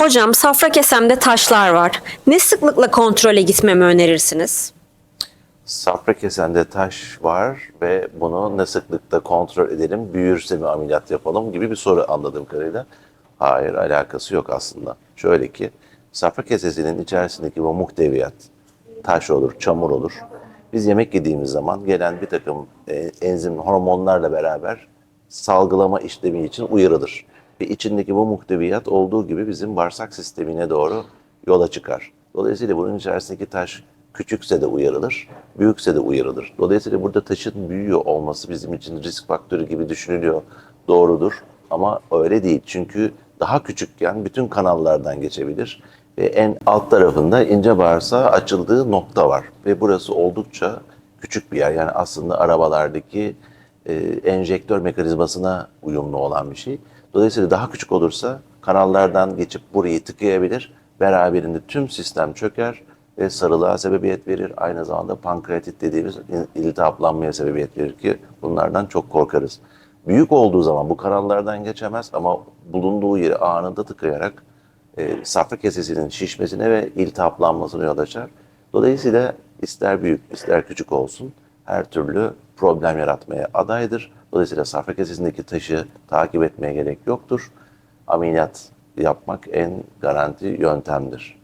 Hocam safra kesemde taşlar var. Ne sıklıkla kontrole gitmemi önerirsiniz? Safra kesende taş var ve bunu ne sıklıkta kontrol edelim, büyürse mi ameliyat yapalım gibi bir soru anladığım kadarıyla. Hayır, alakası yok aslında. Şöyle ki, safra kesesinin içerisindeki bu muhteviyat, taş olur, çamur olur. Biz yemek yediğimiz zaman gelen bir takım e, enzim hormonlarla beraber salgılama işlemi için uyarılır. Ve içindeki bu muhteviyat olduğu gibi bizim bağırsak sistemine doğru yola çıkar. Dolayısıyla bunun içerisindeki taş küçükse de uyarılır, büyükse de uyarılır. Dolayısıyla burada taşın büyüyor olması bizim için risk faktörü gibi düşünülüyor. Doğrudur ama öyle değil. Çünkü daha küçükken bütün kanallardan geçebilir ve en alt tarafında ince bağırsağı açıldığı nokta var. Ve burası oldukça küçük bir yer. Yani aslında arabalardaki e, enjektör mekanizmasına uyumlu olan bir şey. Dolayısıyla daha küçük olursa kanallardan geçip burayı tıkayabilir. Beraberinde tüm sistem çöker ve sarılığa sebebiyet verir. Aynı zamanda pankreatit dediğimiz iltihaplanmaya sebebiyet verir ki bunlardan çok korkarız. Büyük olduğu zaman bu kanallardan geçemez ama bulunduğu yeri anında tıkayarak e, safra kesesinin şişmesine ve iltihaplanmasına yol açar. Dolayısıyla ister büyük ister küçük olsun her türlü problem yaratmaya adaydır. Dolayısıyla safra kesesindeki taşı takip etmeye gerek yoktur. Ameliyat yapmak en garanti yöntemdir.